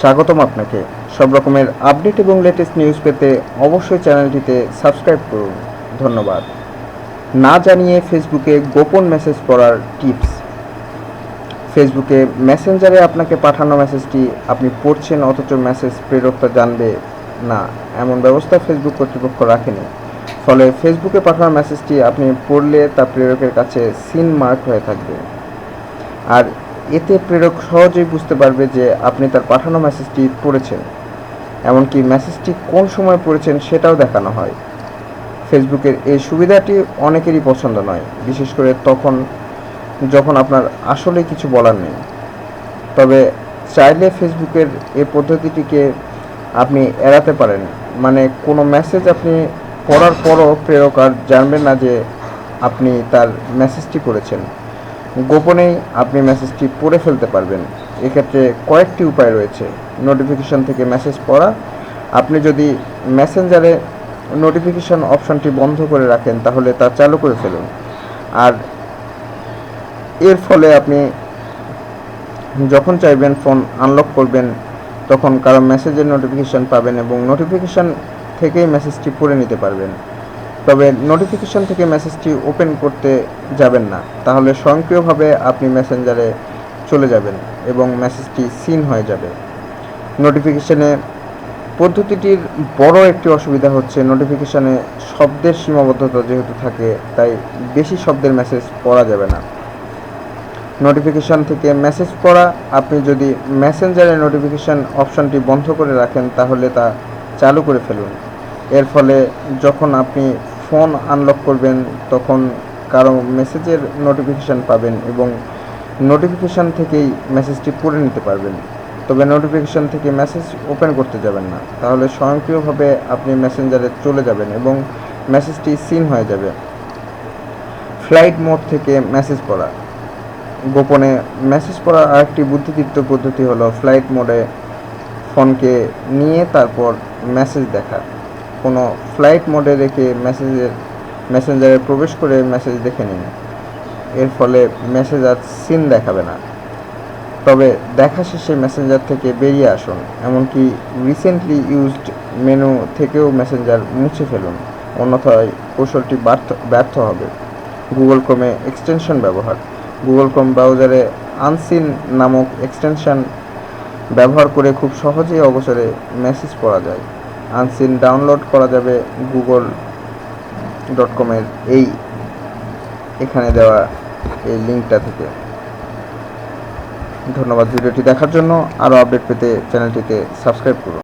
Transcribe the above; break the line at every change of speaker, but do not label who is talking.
স্বাগতম আপনাকে। সব রকমের আপডেট এবং লেটেস্ট নিউজ পেতে অবশ্যই চ্যানেলটিতে সাবস্ক্রাইব করুন। ধন্যবাদ। না জানিয়ে ফেসবুকে গোপন মেসেজ পড়ার টিপস ফেসবুকে মেসেঞ্জারে আপনাকে পাঠানো মেসেজটি আপনি পড়ছেন, অথচ মেসেজ প্রেরকটা জানবে না। এমন ব্যবস্থা ফেসবুক কর্তৃপক্ষ রাখেনি। ফলে ফেসবুকে পাঠানো মেসেজটি আপনি পড়লে তা প্রেরকের কাছে সিন মার্ক হয়ে থাকবে। আর এতে প্রেরক সহজেই বুঝতে পারবে যে আপনি তার পাঠানো মেসেজটি পড়েছেন। এমনকি মেসেজটি কোন সময় পড়েছেন সেটাও দেখানো হয়। ফেসবুকের এই সুবিধাটি অনেকেরই পছন্দ নয়, বিশেষ করে তখন যখন আপনার আসলে কিছু বলার নেই। তবে চাইলে ফেসবুকের এই পদ্ধতিটিকে আপনি এড়াতে পারেন। মানে কোনো মেসেজ আপনি পড়ার পরও প্রেরক আর জানবেন না যে আপনি তার মেসেজটি করেছেন গোপনেই আপনি মেসেজটি পড়ে ফেলতে পারবেন। এক্ষেত্রে কয়েকটি উপায় রয়েছে। নোটিফিকেশন থেকে মেসেজ পড়া। আপনি যদি মেসেঞ্জারে নোটিফিকেশন অপশনটি বন্ধ করে রাখেন, তাহলে তা চালু করে ফেলুন। আর এর ফলে আপনি যখন চাইবেন ফোন আনলক করবেন, তখন কারও মেসেজের নোটিফিকেশন পাবেন এবং নোটিফিকেশন থেকেই মেসেজটি পড়ে নিতে পারবেন। তবে নোটিফিকেশন থেকে মেসেজটি ওপেন করতে যাবেন না। তাহলে স্বয়ংক্রিয়ভাবে আপনি মেসেঞ্জারে চলে যাবেন এবং মেসেজটি সিন হয়ে যাবে। নোটিফিকেশনে পদ্ধতিটির বড় একটি অসুবিধা হচ্ছে নোটিফিকেশানে শব্দের সীমাবদ্ধতা যেহেতু থাকে, তাই বেশি শব্দের মেসেজ পড়া যাবে না। নোটিফিকেশান থেকে মেসেজ পড়া, আপনি যদি মেসেঞ্জারে নোটিফিকেশান অপশনটি বন্ধ করে রাখেন, তাহলে তা চালু করে ফেলুন। এর ফলে যখন আপনি ফোন আনলক করবেন, তখন কারও মেসেজের নোটিফিকেশান পাবেন এবং নোটিফিকেশান থেকেই মেসেজটি পড়ে নিতে পারবেন। তবে নোটিফিকেশান থেকে মেসেজ ওপেন করতে যাবেন না। তাহলে স্বয়ংক্রিয়ভাবে আপনি মেসেঞ্জারে চলে যাবেন এবং মেসেজটি সিন হয়ে যাবে। ফ্লাইট মোড থেকে মেসেজ পড়া। গোপনে মেসেজ পড়ার আরেকটি বুদ্ধিদীপ্ত পদ্ধতি হলো ফ্লাইট মোডে ফোনকে নিয়ে তারপর মেসেজ দেখা। কোনো ফ্লাইট মোডে রেখে মেসেজের মেসেঞ্জারে প্রবেশ করে মেসেজ দেখে নিন। এর ফলে মেসেজ আর সিন দেখাবে না। তবে দেখা শেষে মেসেঞ্জার থেকে বেরিয়ে আসুন, এমনকি রিসেন্টলি ইউজড মেনু থেকেও মেসেঞ্জার মুছে ফেলুন। অন্যথায় কৌশলটি ব্যর্থ ব্যর্থ হবে। গুগল ক্রোমে এক্সটেনশন ব্যবহার। গুগল ক্রোম ব্রাউজারে আনসিন নামক এক্সটেনশন ব্যবহার করে খুব সহজেই অবসরে মেসেজ পড়া যায়। আনসিন ডাউনলোড করা যাবে গুগল ডট কমের এই এখানে দেওয়া এই লিঙ্কটা থেকে। ধন্যবাদ ভিডিওটি দেখার জন্য। আরও আপডেট পেতে চ্যানেলটিকে সাবস্ক্রাইব করুন।